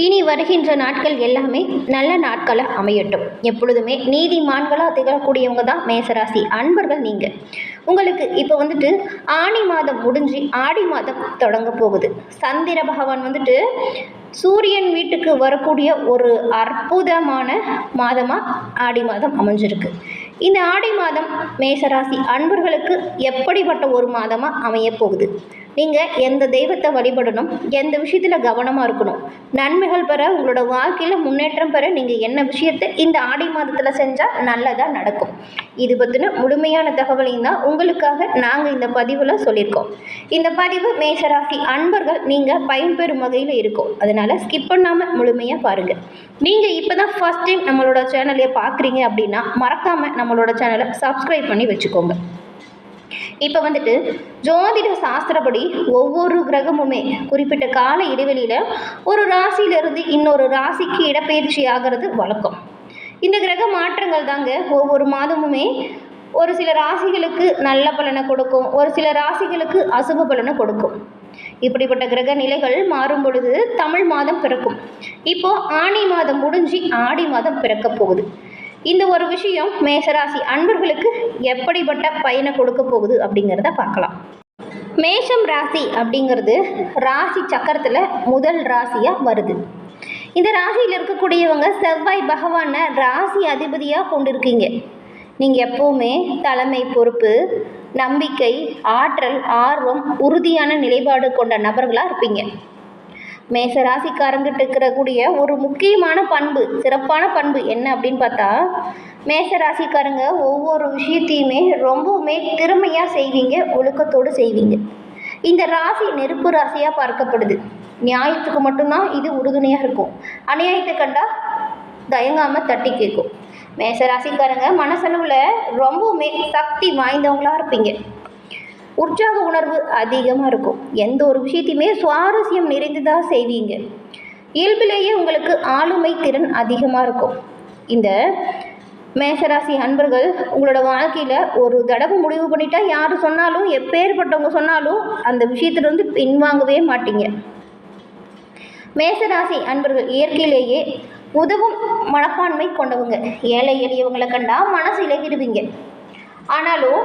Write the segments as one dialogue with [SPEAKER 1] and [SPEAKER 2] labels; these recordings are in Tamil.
[SPEAKER 1] இனி வருகின்ற நாட்கள் எல்லாமே நல்ல நாட்களாக அமையட்டும். எப்பொழுதுமே நீதிமான்களாக திகழக்கூடியவங்க தான் மேசராசி. அன்பர்கள் நீங்கள் உங்களுக்கு இப்போ வந்துட்டு ஆணி மாதம் முடிஞ்சு ஆடி மாதம் தொடங்க போகுது. சந்திர பகவான் வந்துட்டு சூரியன் வீட்டுக்கு வரக்கூடிய ஒரு அற்புதமான மாதமாக ஆடி மாதம் அமைஞ்சிருக்கு. இந்த ஆடி மாதம் மேசராசி அன்பர்களுக்கு எப்படிப்பட்ட ஒரு மாதமாக அமைய போகுது? நீங்கள் எந்த தெய்வத்தை வழிபடணும் எந்த விஷயத்தில் கவனமாக இருக்கணும் நன்மைகள் பெற உங்களோட வாழ்க்கையில் முன்னேற்றம் பெற நீங்கள் என்ன விஷயத்தை இந்த ஆடி மாதத்தில் செஞ்சால் நல்லதாக நடக்கும். இது பற்றின முழுமையான தகவலையும் தான் உங்களுக்காக நாங்கள் இந்த பதிவில் சொல்லியிருக்கோம். இந்த பதிவு மேசராசி அன்பர்கள் நீங்கள் பயன்பெறும் வகையில் இருக்கும். அதனால் ஸ்கிப் பண்ணாமல் முழுமையாக பாருங்கள் நீங்கள் இப்போ தான் ஃபஸ்ட் டைம் நம்மளோட சேனலையை பார்க்குறீங்க அப்படின்னா மறக்காமல் நம்மளோட சேனலை சப்ஸ்கிரைப் பண்ணி வச்சுக்கோங்க. இப்போ வந்துட்டு ஜோதிட சாஸ்திரப்படி ஒவ்வொரு கிரகமுமே குறிப்பிட்ட கால இடைவெளியில் ஒரு ராசியிலிருந்து இன்னொரு ராசிக்கு இடப்பெயர்ச்சி ஆகிறது வழக்கம். இந்த கிரக மாற்றங்கள் தாங்க ஒவ்வொரு மாதமுமே ஒரு சில ராசிகளுக்கு நல்ல பலனை கொடுக்கும் ஒரு சில ராசிகளுக்கு அசுப பலனை கொடுக்கும். இப்படிப்பட்ட கிரக நிலைகள் மாறும் பொழுது தமிழ் மாதம் பிறக்கும். இப்போ ஆனி மாதம் முடிஞ்சு ஆடி மாதம் பிறக்க போகுது. இந்த ஒரு விஷயம் மேஷராசி அன்பர்களுக்கு எப்படிப்பட்ட பயனை கொடுக்க போகுது அப்படிங்கிறத பார்க்கலாம். மேஷம் ராசி அப்படிங்கிறது ராசி சக்கரத்தில் முதல் ராசியாக வருது. இந்த ராசியில் இருக்கக்கூடியவங்க செவ்வாய் பகவானை ராசி அதிபதியாக கொண்டிருக்கீங்க. நீங்கள் எப்போவுமே தலைமை பொறுப்பு நம்பிக்கை ஆற்றல் ஆர்வம் உறுதியான நிலைப்பாடு கொண்ட நபர்களாக இருப்பீங்க. மேச ராசிக்காரங்கிட்ட இருக்கக்கூடிய ஒரு முக்கியமான பண்பு சிறப்பான பண்பு என்ன அப்படின்னு பார்த்தா மேச ராசிக்காரங்க ஒவ்வொரு விஷயத்தையுமே ரொம்பவுமே திறமையாக செய்வீங்க ஒழுக்கத்தோடு செய்வீங்க. இந்த ராசி நெருப்பு ராசியாக பார்க்கப்படுது. நியாயத்துக்கு மட்டும்தான் இது உறுதுணையாக இருக்கும். அநியாயத்தை கண்டா தயங்காமல் தட்டி கேட்கும். மேச ராசிக்காரங்க மனசளவில் ரொம்பவுமே சக்தி வாய்ந்தவங்களாக இருப்பீங்க. உற்சாக உணர்வு அதிகமாக இருக்கும். எந்த ஒரு விஷயத்தையுமே சுவாரஸ்யம் நிறைந்ததாக செய்வீங்க. இயல்பிலேயே உங்களுக்கு ஆளுமை திறன் அதிகமாக இருக்கும். இந்த மேசராசி அன்பர்கள் உங்களோட வாழ்க்கையில் ஒரு தடவை முடிவு பண்ணிட்டா யார் சொன்னாலும் எப்பேற்பட்டவங்க சொன்னாலும் அந்த விஷயத்துலேருந்து பின்வாங்கவே மாட்டீங்க. மேசராசி அன்பர்கள் இயற்கையிலேயே உதவும் மனப்பான்மை கொண்டவங்க. ஏழை எளியவங்களை கண்டா மனசு இலகிடுவீங்க. ஆனாலும்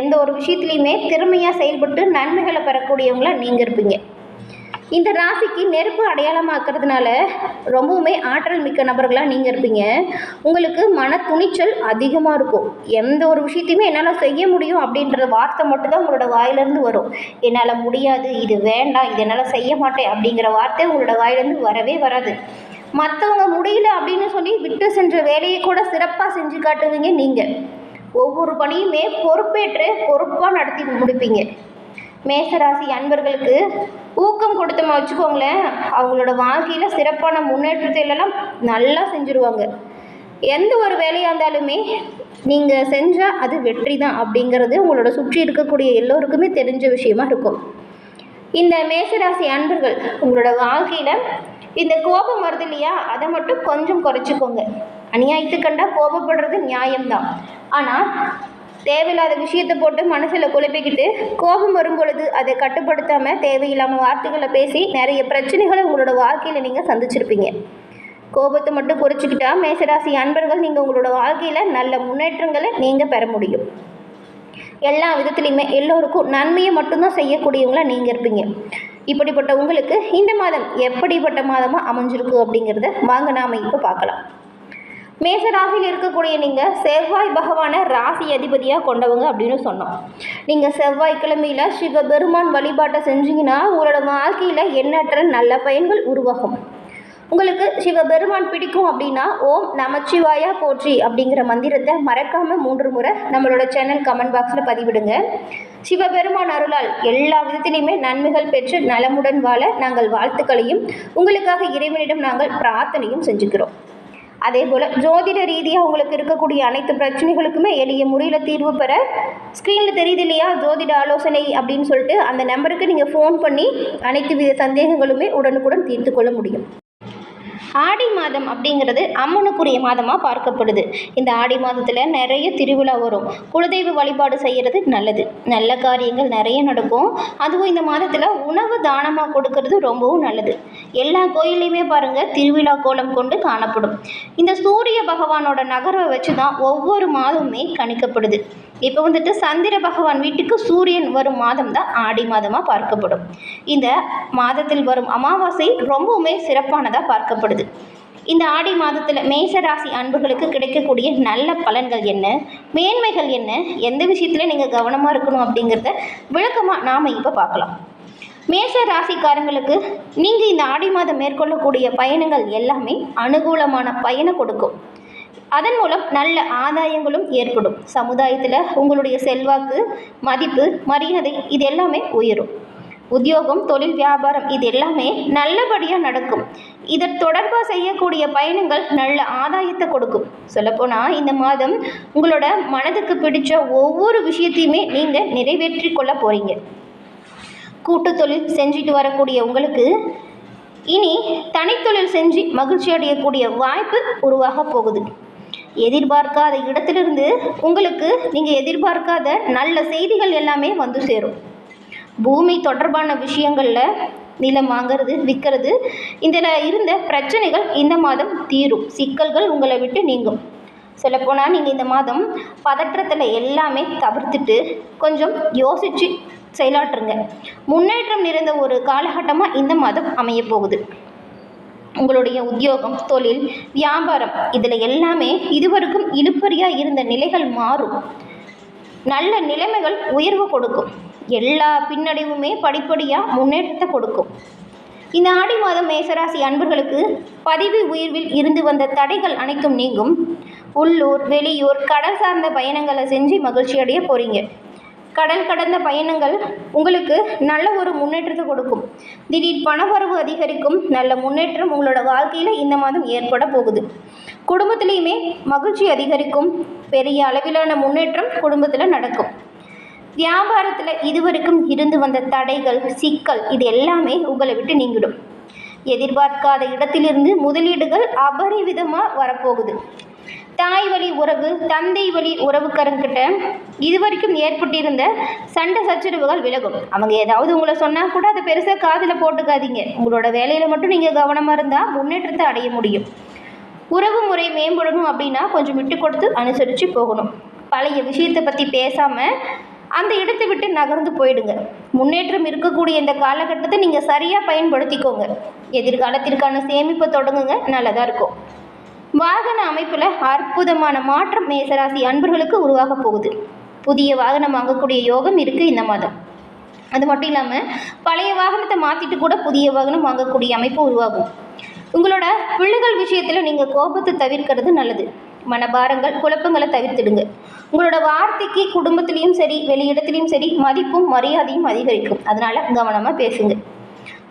[SPEAKER 1] எந்த ஒரு விஷயத்துலையுமே திறமையாக செயல்பட்டு நன்மைகளை பெறக்கூடியவங்களாக நீங்கள் இருப்பீங்க. இந்த ராசிக்கு நெருப்பு அடையாளமாக்குறதுனால ரொம்பவுமே ஆற்றல் மிக்க நபர்களாக நீங்கள் இருப்பீங்க. உங்களுக்கு மன துணிச்சல் அதிகமாக இருக்கும். எந்த ஒரு விஷயத்தையுமே என்னால் செய்ய முடியும் அப்படின்ற வார்த்தை மட்டும்தான் உங்களோட வாயிலேருந்து வரும். என்னால் முடியாது இது வேண்டாம் இது என்னால் செய்ய மாட்டேன் அப்படிங்கிற வார்த்தை உங்களோட வாயிலேருந்து வரவே வராது. மற்றவங்க முடியல அப்படின்னு சொல்லி விட்டு சென்ற வேலையை கூட சிறப்பாக செஞ்சு காட்டுவீங்க நீங்கள் ஒவ்வொரு பணியுமே பொறுப்பேற்று பொறுப்பாக நடத்தி முடிப்பீங்க. மேசராசி அன்பர்களுக்கு ஊக்கம் கொடுத்தோமா வச்சுக்கோங்களேன் அவங்களோட வாழ்க்கையில் சிறப்பான முன்னேற்றத்திலலாம் நல்லா செஞ்சுருவாங்க. எந்த ஒரு வேலையாக இருந்தாலுமே நீங்கள் செஞ்சால் அது வெற்றி தான் அப்படிங்கிறது உங்களோட சுற்றி இருக்கக்கூடிய எல்லோருக்குமே தெரிஞ்ச விஷயமா இருக்கும். இந்த மேசராசி அன்பர்கள் உங்களோட வாழ்க்கையில் இந்த கோபம் வருது இல்லையா அதை மட்டும் கொஞ்சம் குறைச்சிக்கோங்க. அநியாயத்து கண்டா கோபப்படுறது நியாயம்தான். ஆனால் தேவையில்லாத விஷயத்தை போட்டு மனசில் குழப்பிக்கிட்டு கோபம் வரும் பொழுது அதை கட்டுப்படுத்தாமல் தேவையில்லாமல் வார்த்தைகளை பேசி நிறைய பிரச்சனைகளை உங்களோட வாழ்க்கையில் நீங்கள் சந்திச்சிருப்பீங்க. கோபத்தை மட்டும் குறைச்சிக்கிட்டா மேசராசி அன்பர்கள் நீங்கள் உங்களோட வாழ்க்கையில் நல்ல முன்னேற்றங்களை நீங்கள் பெற முடியும். எல்லா விதத்துலையுமே எல்லோருக்கும் நன்மையை மட்டும்தான் செய்யக்கூடியவங்களா நீங்கள் இருப்பீங்க. இப்படிப்பட்ட உங்களுக்கு இந்த மாதம் எப்படிப்பட்ட மாதமாக அமைஞ்சிருக்கு அப்படிங்கிறத வாங்க நாம் இப்போ பார்க்கலாம். மேசராசியில் இருக்கக்கூடிய நீங்கள் செவ்வாய் பகவானை ராசி அதிபதியாக கொண்டவங்க அப்படின்னு சொன்னோம். நீங்கள் செவ்வாய்க்கிழமையில் சிவபெருமான் வழிபாட்டை செஞ்சீங்கன்னா உங்களோட வாழ்க்கையில் எண்ணற்ற நல்ல பயன்கள் உருவாகும். உங்களுக்கு சிவபெருமான் பிடிக்கும் அப்படின்னா ஓம் நமச்சிவாயா போற்றி அப்படிங்கிற மந்திரத்தை மறக்காமல் மூன்று முறை நம்மளோட சேனல் கமெண்ட் பாக்ஸில் பதிவிடுங்க. சிவபெருமான் அருளால் எல்லா விதத்திலையுமே நன்மைகள் பெற்று நலமுடன் வாழ நாங்கள் வாழ்த்துக்களையும் உங்களுக்காக இறைவனிடம் நாங்கள் பிரார்த்தனையும் செஞ்சுக்கிறோம். அதே போல் ஜோதிட ரீதியாக உங்களுக்கு இருக்கக்கூடிய அனைத்து பிரச்சனைகளுக்குமே எளிய முறையில் தீர்வு பெற ஸ்க்ரீனில் தெரியுது இல்லையா? ஜோதிட ஆலோசனை அப்படின்னு சொல்லிட்டு அந்த நம்பருக்கு நீங்கள் ஃபோன் பண்ணி அனைத்து வித சந்தேகங்களுமே உடனுக்குடன் தீர்த்து கொள்ள முடியும். ஆடி மாதம் அப்படிங்கிறது அம்மனுக்குரிய மாதமாக பார்க்கப்படுது. இந்த ஆடி மாதத்தில் நிறைய திருவிழா வரும். குலதெய்வ வழிபாடு செய்கிறது நல்லது. நல்ல காரியங்கள் நிறைய நடக்கும். அதுவும் இந்த மாதத்தில் உணவு தானமாக கொடுக்கறது ரொம்பவும் நல்லது. எல்லா கோயில்லையுமே பாருங்கள் திருவிழா கோலம் கொண்டு காணப்படும். இந்த சூரிய பகவானோட நகர்வை வச்சு தான் ஒவ்வொரு மாதமுமே கணிக்கப்படுது. இப்போ வந்துட்டு சந்திர பகவான் வீட்டுக்கு சூரியன் வரும் மாதம் தான் ஆடி மாதமாக பார்க்கப்படும். இந்த மாதத்தில் வரும் அமாவாசை ரொம்பவுமே சிறப்பானதாக பார்க்கப்படுது இந்த ஆடி மாதத்தில் மேசராசி அன்புகளுக்கு கிடைக்கக்கூடிய நல்ல பலன்கள் என்ன? மேன்மைகள் என்ன? எந்த விஷயத்தில் நீங்கள் கவனமாக இருக்கணும் அப்படிங்கிறத விளக்கமாக நாம் இப்போ பார்க்கலாம். மேஷ ராசிக்காரங்களுக்கு நீங்கள் இந்த ஆடி மாதம் மேற்கொள்ளக்கூடிய பயணங்கள் எல்லாமே அனுகூலமான பயனை கொடுக்கும். அதன் மூலம் நல்ல ஆதாயங்களும் ஏற்படும். சமுதாயத்தில் உங்களுடைய செல்வாக்கு மதிப்பு மரியாதை இது எல்லாமே உயரும். உத்தியோகம் தொழில் வியாபாரம் இது எல்லாமே நல்லபடியாக நடக்கும். இதன் தொடர்பாக செய்யக்கூடிய பயணங்கள் நல்ல ஆதாயத்தை கொடுக்கும். சொல்லப்போனால் இந்த மாதம் உங்களோட மனதுக்கு பிடிச்ச ஒவ்வொரு விஷயத்தையுமே நீங்கள் நிறைவேற்றி கொள்ள போகிறீங்க கூட்டு தொழில் செஞ்சுட்டு வரக்கூடிய உங்களுக்கு இனி தனித்தொழில் செஞ்சு மகிழ்ச்சி அடையக்கூடிய வாய்ப்பு உருவாக போகுது. எதிர்பார்க்காத இடத்திலிருந்து உங்களுக்கு நீங்கள் எதிர்பார்க்காத நல்ல செய்திகள் எல்லாமே வந்து சேரும். பூமி தொடர்பான விஷயங்களில் நிலம் வாங்கிறது விற்கிறது. இதில் இருந்த பிரச்சனைகள் இந்த மாதம் தீரும். சிக்கல்கள் உங்களை விட்டு நீங்கும். சொல்லப்போனால் நீங்கள் இந்த மாதம் பதற்றத்தில் எல்லாமே தவிர்த்துட்டு கொஞ்சம் யோசித்து செயலாற்றுங்க. முன்னேற்றம் நிறைந்த ஒரு காலகட்டமாக இந்த மாதம் அமைய போகுது. உங்களுடைய உத்தியோகம் தொழில் வியாபாரம் இதில் எல்லாமே இதுவரைக்கும் இழுப்பறியாக இருந்த நிலைகள் மாறும். நல்ல நிலைமைகள் உயர்வு கொடுக்கும். எல்லா பின்னடைவுமே படிப்படியாக முன்னேற்றத்தை கொடுக்கும். இந்த ஆடி மாதம் மேசராசி அன்பர்களுக்கு பதிவு உயர்வில் இருந்து வந்த தடைகள் அனைத்தும் நீங்கும். உள்ளூர் வெளியூர் கடல் சார்ந்த பயணங்களை செஞ்சு மகிழ்ச்சி அடைய போகிறீங்க கடல் கடந்த பயணங்கள் உங்களுக்கு நல்ல ஒரு முன்னேற்றத்தை கொடுக்கும். திடீர் பணவரவு அதிகரிக்கும். நல்ல முன்னேற்றம் உங்களோட வாழ்க்கையில் இந்த மாதம் ஏற்பட போகுது. குடும்பத்திலையுமே மகிழ்ச்சி அதிகரிக்கும். பெரிய அளவிலான முன்னேற்றம் குடும்பத்தில் நடக்கும். வியாபாரத்தில் இதுவரைக்கும் இருந்து வந்த தடைகள் சிக்கல் இது எல்லாமே உங்களை விட்டு நீங்கிடும். எதிர்பார்க்காத இடத்திலிருந்து முதலீடுகள் அபரிவிதமாக வரப்போகுது. தாய் வழி உறவு தந்தை வழி உறவுக்காரங்கிட்ட இதுவரைக்கும் ஏற்பட்டிருந்த சண்டை சச்சரவுகள் விலகும். அவங்க ஏதாவது உங்களை சொன்னால் கூட அதை பெருசாக காதில் போட்டுக்காதீங்க. உங்களோட வேலையில் மட்டும் நீங்கள் கவனமாக இருந்தால் முன்னேற்றத்தை அடைய முடியும். உறவு முறை மேம்படணும் அப்படின்னா கொஞ்சம் விட்டு கொடுத்து அனுசரித்து போகணும். பழைய விஷயத்தை பற்றி பேசாமல் அந்த இடத்தை விட்டு நகர்ந்து போயிடுங்க. முன்னேற்றம் இருக்கக்கூடிய இந்த காலகட்டத்தை நீங்கள் சரியாக பயன்படுத்திக்கோங்க. எதிர்காலத்திற்கான சேமிப்பை தொடங்குங்க நல்லதாக இருக்கும். வாகன அமைப்பில் அற்புதமான மாற்றம் மேசராசி அன்பர்களுக்கு உருவாக போகுது. புதிய வாகனம் வாங்கக்கூடிய யோகம் இருக்குது இந்த மாதம். அது மட்டும் இல்லாமல் பழைய வாகனத்தை மாற்றிட்டு கூட புதிய வாகனம் வாங்கக்கூடிய அமைப்பு உருவாகும். உங்களோட பிள்ளைகள் விஷயத்தில் நீங்கள் கோபத்தை தவிர்க்கிறது நல்லது. மனபாரங்கள் குழப்பங்களை தவிர்த்திடுங்க. உங்களோட வார்த்தைக்கு குடும்பத்திலையும் சரி வெளியிடத்துலையும் சரி மதிப்பும் மரியாதையும் அதிகரிக்கும். அதனால் கவனமாக பேசுங்க.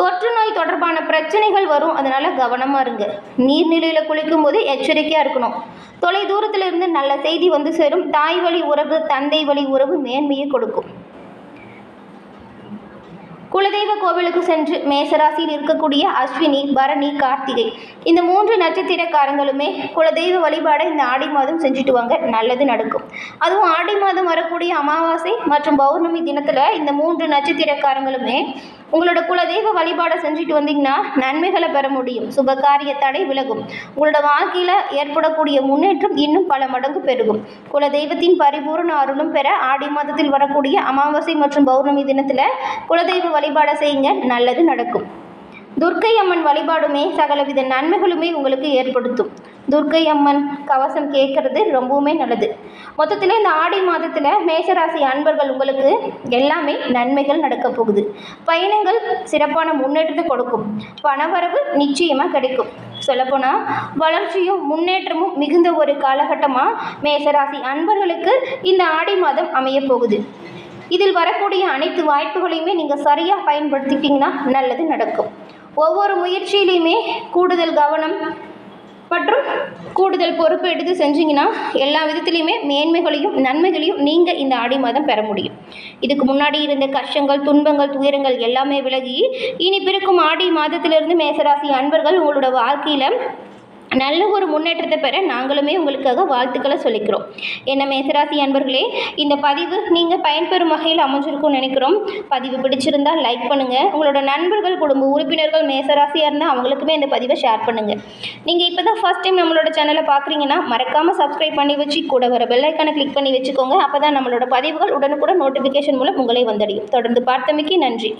[SPEAKER 1] தொற்று நோய் தொடர்பான பிரச்சனைகள் வரும். அதனால் கவனமாக இருங்க. நீர்நிலையில் குளிக்கும் போது எச்சரிக்கையாக இருக்கணும். தொலை தூரத்தில் இருந்து நல்ல செய்தி வந்து சேரும். தாய் வழி உறவு தந்தை வழி உறவு மேன்மையை கொடுக்கும். குலதெய்வ கோவிலுக்கு சென்று மேசராசியில் இருக்கக்கூடிய அஸ்வினி பரணி கார்த்திகை இந்த மூன்று நட்சத்திரக்காரங்களுமே குலதெய்வ வழிபாடை இந்த ஆடி மாதம் செஞ்சுட்டு வாங்க நல்லது நடக்கும். அதுவும் ஆடி மாதம் வரக்கூடிய அமாவாசை மற்றும் பௌர்ணமி தினத்தில் இந்த மூன்று நட்சத்திரக்காரங்களுமே உங்களோட குலதெய்வ வழிபாடை செஞ்சுட்டு வந்தீங்கன்னா நன்மைகளை பெற முடியும். சுப காரிய தடை விலகும். உங்களோட வாழ்க்கையில் ஏற்படக்கூடிய முன்னேற்றம் இன்னும் பல மடங்கு பெருகும். குலதெய்வத்தின் பரிபூர்ண அருளும் பெற ஆடி மாதத்தில் வரக்கூடிய அமாவாசை மற்றும் பௌர்ணமி தினத்தில் குலதெய்வ வழிபாடை செய்யுங்க. நல்லது நடக்கும். துர்க்கை அம்மன் வழிபாடுமே சகலவித நன்மைகளுமே உங்களுக்கு ஏற்படுத்தும். துர்க்கை அம்மன் கவசம் கேட்கறது ரொம்பவுமே நல்லது. மொத்தத்தில் இந்த ஆடி மாதத்தில் மேசராசி அன்பர்கள் உங்களுக்கு எல்லாமே நன்மைகள் நடக்க போகுது. பயணங்கள் சிறப்பான முன்னேற்றத்தை கொடுக்கும். பணவரவு நிச்சயமாக கிடைக்கும். சொல்லப்போனால் வளர்ச்சியும் முன்னேற்றமும் மிகுந்த ஒரு காலகட்டமாக மேசராசி அன்பர்களுக்கு இந்த ஆடி மாதம் அமைய போகுது. இதில் வரக்கூடிய அனைத்து வாய்ப்புகளையுமே நீங்கள் சரியாக பயன்படுத்திக்கிட்டிங்கன்னா நல்லது நடக்கும். ஒவ்வொரு முயற்சியிலையுமே கூடுதல் கவனம் மற்றும் கூடுதல் பொறுப்பு எடுத்து செஞ்சீங்கன்னா எல்லா விதத்துலேயுமே மேன்மைகளையும் நன்மைகளையும் நீங்கள் இந்த ஆடி மாதம் பெற முடியும். இதுக்கு முன்னாடி இருந்த கஷ்டங்கள் துன்பங்கள் துயரங்கள் எல்லாமே விலகி இனி பிறக்கும் ஆடி மாதத்திலிருந்து மேசராசி அன்பர்கள் உங்களோட வாழ்க்கையில் நல்ல ஒரு முன்னேற்றத்தை பெற நாங்களுமே உங்களுக்காக வாழ்த்துக்களை சொல்லிக்கிறோம். என்ன மேசராசி அன்பர்களே இந்த பதிவு நீங்கள் பயன்பெறும் வகையில் அமைஞ்சிருக்கும்னு நினைக்கிறோம். பதிவு பிடிச்சிருந்தால் லைக் பண்ணுங்கள் உங்களோட நண்பர்கள் குடும்ப உறுப்பினர்கள் மேசராசியாக இருந்தால் அவங்களுக்குமே இந்த பதிவை ஷேர் பண்ணுங்கள் நீங்கள் இப்போ தான் ஃபஸ்ட் டைம் நம்மளோட சேனலை பார்க்குறீங்கன்னா மறக்காமல் சப்ஸ்கிரைப் பண்ணி வச்சு கூட வர பெல்லைக்கானை கிளிக் பண்ணி வச்சுக்கோங்க. அப்போ தான் நம்மளோட பதிவுகள் உடனுக்குடன் நோட்டிஃபிகேஷன் மூலம் உங்களை வந்தடையும். தொடர்ந்து பார்த்தமைக்கு நன்றி.